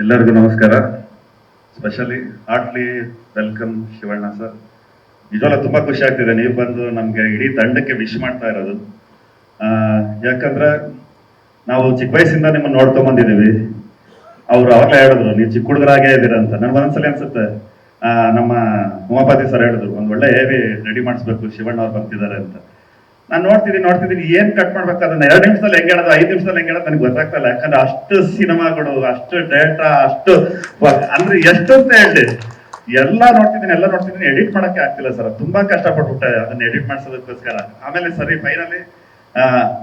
ಎಲ್ಲರಿಗೂ ನಮಸ್ಕಾರ. Specially heartly welcome Shivanna sir ನಿಜವಲ್ಲ ತುಂಬಾ ಖುಷಿ ಆಗ್ತಿದೆ. ನೀವು ಬಂದು ನಮ್ಗೆ ಇಡೀ ತಂಡಕ್ಕೆ ವಿಶ್ ಮಾಡ್ತಾ ಇರೋದು. ಯಾಕಂದ್ರೆ ನಾವು ಚಿಕ್ಕ ವಯಸ್ಸಿಂದ ನಿಮ್ಮನ್ನ ಬಂದಿದೀವಿ ಅವ್ರು ಅವಾಗಲೇ ಹೇಳಿದ್ರು, ನೀವು ಚಿಕ್ಕ ಹುಡುಗರಾಗೇ ಇದ್ದೀರ ಅಂತ. ನನ್ಗೆ ಒಂದ್ಸಲಿ ಅನ್ಸುತ್ತೆ. ನಮ್ಮ ಉಮಾಪತಿ ಸರ್ ಹೇಳಿದ್ರು, ಒಂದು ಒಳ್ಳೆ ಹೇವಿ ರೆಡಿ ಮಾಡಿಸ್ಬೇಕು ಶಿವಣ್ಣ ಅವ್ರು ಬರ್ತಿದ್ದಾರೆ ಅಂತ. ನಾನು ನೋಡ್ತಿದ್ದೀನಿ ನೋಡ್ತಿದ್ದೀನಿ ಏನ್ ಕಟ್ ಮಾಡ್ಬೇಕು ಅದನ್ನ? ಎರಡು ನಿಮಿಷದಲ್ಲಿ ಹೆಂಗ್ ಹೇಳೋದು? ಐದು ನಿಮಿಷದಲ್ಲಿ ಹೆಂಗ್ ಹೇಳೋದು? ನನಗೆ ಗೊತ್ತಾಗ್ತಾ ಇಲ್ಲ. ಯಾಕಂದ್ರೆ ಅಷ್ಟು ಸಿನಿಮಾಗಳು, ಅಷ್ಟು ಡೇಟಾ ಅಷ್ಟು ಅಂದ್ರೆ ಎಷ್ಟು ಅಂತ ಹೇಳಿ ಎಲ್ಲ ನೋಡ್ತಿದ್ದೀನಿ ಎಲ್ಲ ನೋಡ್ತಿದ್ದೀನಿ ಎಡಿಟ್ ಮಾಡಕ್ಕೆ ಆಗ್ತಿಲ್ಲ ಸರ್. ತುಂಬಾ ಕಷ್ಟಪಟ್ಬಿಟ್ಟೆ ಅದನ್ನ ಎಡಿಟ್ ಮಾಡಿಸೋದಕ್ಕೋಸ್ಕರ. ಆಮೇಲೆ ಸರಿ ಫೈನಲಿ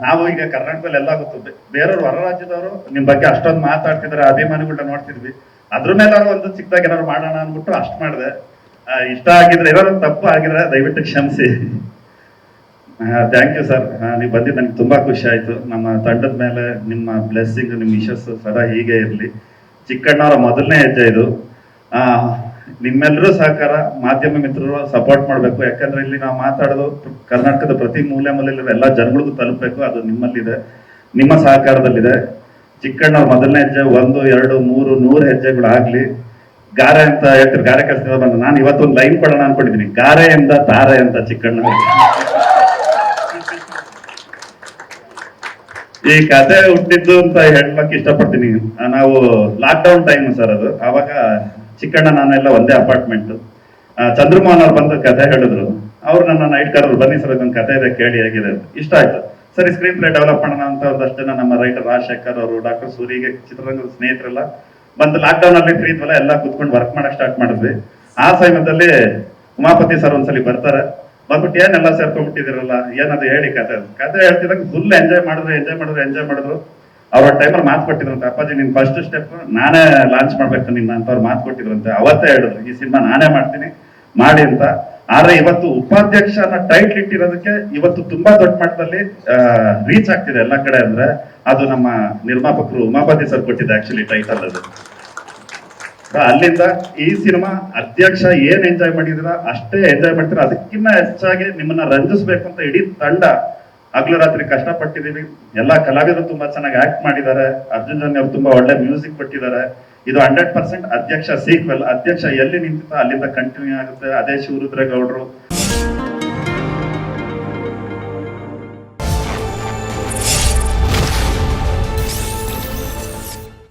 ನಾವು ಈಗ ಕರ್ನಾಟಕದಲ್ಲಿ ಎಲ್ಲ ಗೊತ್ತು ಬೇರೆಯವ್ರು ಹೊರ ರಾಜ್ಯದವರು, ನಿಮ್ ಬಗ್ಗೆ ಅಷ್ಟೊಂದು ಮಾತಾಡ್ತಿದ್ರೆ ಅಭಿಮಾನಿಗಳನ್ನ ನೋಡ್ತಿದ್ವಿ. ಅದ್ರ ಮೇಲಾದ್ರು ಒಂದು ಚಿಕ್ಕದಾಗಿ ಏನಾದ್ರು ಮಾಡೋಣ ಅಂದ್ಬಿಟ್ಟು ಅಷ್ಟ್ ಮಾಡಿದೆ. ಇಷ್ಟ ಆಗಿದ್ರೆ, ಏನಾದ್ರು ತಪ್ಪು ಆಗಿದ್ರೆ ದಯವಿಟ್ಟು ಕ್ಷಮಿಸಿ. ಥ್ಯಾಂಕ್ ಯು ಸರ್ ನೀವು ಬಂದಿದ್ದು ನನಗೆ ತುಂಬ ಖುಷಿ ಆಯಿತು. ನಮ್ಮ ತಂಡದ ಮೇಲೆ ನಿಮ್ಮ ಬ್ಲೆಸ್ಸಿಂಗ್ ನಿಮ್ಮ ವಿಶಸ್ ಸದಾ ಹೀಗೆ ಇರಲಿ. ಚಿಕ್ಕಣ್ಣವರ ಮೊದಲನೇ ಹೆಜ್ಜೆ ಇದು. ನಿಮ್ಮೆಲ್ಲರೂ ಸಹಕಾರ, ಮಾಧ್ಯಮ ಮಿತ್ರರು ಸಪೋರ್ಟ್ ಮಾಡಬೇಕು. ಯಾಕಂದ್ರೆ ಇಲ್ಲಿ ನಾವು ಮಾತಾಡೋದು ಕರ್ನಾಟಕದ ಪ್ರತಿ ಮೂಲೆ ಮೂಲೆಯಲ್ಲಿರೋ ಎಲ್ಲ ಜನಗಳಿಗೂ ತಲುಪಬೇಕು. ಅದು ನಿಮ್ಮಲ್ಲಿದೆ. ನಿಮ್ಮ ಸಹಕಾರದಲ್ಲಿದೆ. ಚಿಕ್ಕಣ್ಣವ್ರ ಮೊದಲನೇ ಹೆಜ್ಜೆ, ಒಂದು, ಎರಡು, ಮೂರು, ನೂರು ಹೆಜ್ಜೆಗಳು ಆಗಲಿ ಗಾರೆ ಅಂತ ಹೇಳ್ತಾರೆ, ಗಾರೆ ಕೆಲಸದಿಂದ ಬಂದ. ನಾನು ಇವತ್ತೊಂದು ಲೈನ್ ಕೊಡೋಣ ಅನ್ಕೊಂಡಿದ್ದೀನಿ ಗಾರೆಯಿಂದ ತಾರೆ ಅಂತ ಚಿಕ್ಕಣ್ಣ ಈ ಕತೆ ಹುಟ್ಟಿದ್ದು ಅಂತ ಹೇಳಕ್ ಇಷ್ಟಪಡ್ತೀನಿ. ನಾವು ಲಾಕ್ ಡೌನ್ ಟೈಮ್ ಸರ್ ಅದು. ಅವಾಗ ಚಿಕ್ಕಣ್ಣ ನಾನೆಲ್ಲ ಒಂದೇ ಅಪಾರ್ಟ್ಮೆಂಟ್ ಚಂದ್ರಮೋಹನ್ ಅವ್ರು ಬಂದು ಕತೆ ಹೇಳಿದ್ರು. ಅವ್ರು ನನ್ನ ನೈಟ್ ಕರೆದ್ರು ಬನ್ನಿ ಸರ್ ಒಂದು ಕತೆ ಇದೆ, ಕೇಳಿ ಹೇಗಿದೆ. ಇಷ್ಟ ಆಯ್ತು. ಸರಿ ಸ್ಕ್ರೀನ್ ಪ್ಲೇ ಡೆವಲಪ್ ಮಾಡೋಣ ಅಂತ ಒಂದಷ್ಟು ನಮ್ಮ ರೈಟರ್ ರಾಜಶೇಖರ್ ಅವರು ಡಾಕ್ಟರ್ ಸೂರಿಗೆ, ಚಿತ್ರರಂಗದ ಸ್ನೇಹಿತರೆಲ್ಲ ಬಂದು ಲಾಕ್ ಡೌನ್ ಅಲ್ಲಿ ಫ್ರೀ ಇದ್ವಲ್ಲ, ಎಲ್ಲ ಕುತ್ಕೊಂಡು ವರ್ಕ್ ಮಾಡಕ್ ಸ್ಟಾರ್ಟ್ ಮಾಡಿದ್ವಿ. ಆ ಸಮಯದಲ್ಲಿ ಉಮಾಪತಿ ಸರ್ ಒಂದ್ಸಲಿ ಬರ್ತಾರೆ. ಬಂದ್ಬಿಟ್ಟು ಏನೆಲ್ಲ ಸೇರ್ಕೊಂಡ್ಬಿಟ್ಟಿದಿರಲ್ಲ ಏನದು ಹೇಳಿ ಕತೆ. ಕತೆ ಹೇಳ್ತಿದಾಗ ಫುಲ್ ಎಂಜಾಯ್ ಮಾಡಿದ್ರು ಎಂಜಾಯ್ ಮಾಡಿದ್ರು ಎಂಜಾಯ್ ಮಾಡಿದ್ರು. ಅವ್ರ ಟೈಮಲ್ಲಿ ಮಾತು ಕೊಟ್ಟಿದ್ರಂತೆ, ಅಪ್ಪಾಜಿ, ನಿನ್ ಫಸ್ಟ್ ಸ್ಟೆಪ್ ನಾನೇ ಲಾಂಚ್ ಮಾಡ್ಬೇಕು ನಿನ್ನ ಅಂತ ಅವ್ರು ಮಾತು ಕೊಟ್ಟಿದ್ರಂತೆ. ಅವತ್ತೇ ಹೇಳಿದ್ರು, ಈ ಸಿನಿಮಾ ನಾನೇ ಮಾಡ್ತೀನಿ, ಮಾಡಿ ಅಂತ. ಆದ್ರೆ ಇವತ್ತು ಉಪಾಧ್ಯಕ್ಷ ಅನ್ನೋ ಟೈಟ್ಲ್ ಇಟ್ಟಿರೋದಕ್ಕೆ ಇವತ್ತು ತುಂಬಾ ದೊಡ್ಡ ಮಟ್ಟದಲ್ಲಿ ರೀಚ್ ಆಗ್ತಿದೆ ಎಲ್ಲ ಕಡೆ ಅಂದ್ರೆ. ಅದು ನಮ್ಮ ನಿರ್ಮಾಪಕರು ಉಮಾಪತಿ ಸರ್ ಕೊಟ್ಟಿದ್ದೆ ಆಕ್ಚುಲಿ ಟೈಟಲ್ ಅದು. ಅಲ್ಲಿಂದ ಈ ಸಿನಿಮಾ ಅಧ್ಯಕ್ಷ ಏನ್ ಎಂಜಾಯ್ ಮಾಡಿದಿರ, ಅಷ್ಟೇ ಎಂಜಾಯ್ ಮಾಡ್ತೀರಾ ಅದಕ್ಕಿಂತ ಹೆಚ್ಚಾಗಿ ನಿಮ್ಮನ್ನ ರಂಜಿಸ್ಬೇಕು ಅಂತ ಇಡೀ ತಂಡ ಹಗಲು ರಾತ್ರಿ ಕಷ್ಟಪಟ್ಟಿದೀವಿ ಎಲ್ಲಾ ಕಲಾವಿದರು ತುಂಬಾ ಚೆನ್ನಾಗಿ ಆಕ್ಟ್ ಮಾಡಿದ್ದಾರೆ. ಅರ್ಜುನ್ ಜನ್ಯ ಅವ್ರು ತುಂಬಾ ಒಳ್ಳೆ ಮ್ಯೂಸಿಕ್ ಕೊಟ್ಟಿದ್ದಾರೆ. ಇದು ಹಂಡ್ರೆಡ್ ಪರ್ಸೆಂಟ್ ಅಧ್ಯಕ್ಷ ಸೀಕ್ವೆಲ್ ಅಧ್ಯಕ್ಷ ಎಲ್ಲಿ ನಿಂತಿತ್ತ ಅಲ್ಲಿಂದ ಕಂಟಿನ್ಯೂ ಆಗುತ್ತೆ. ಅದೇ ಶಿವರುದ್ರೇಗೌಡರು.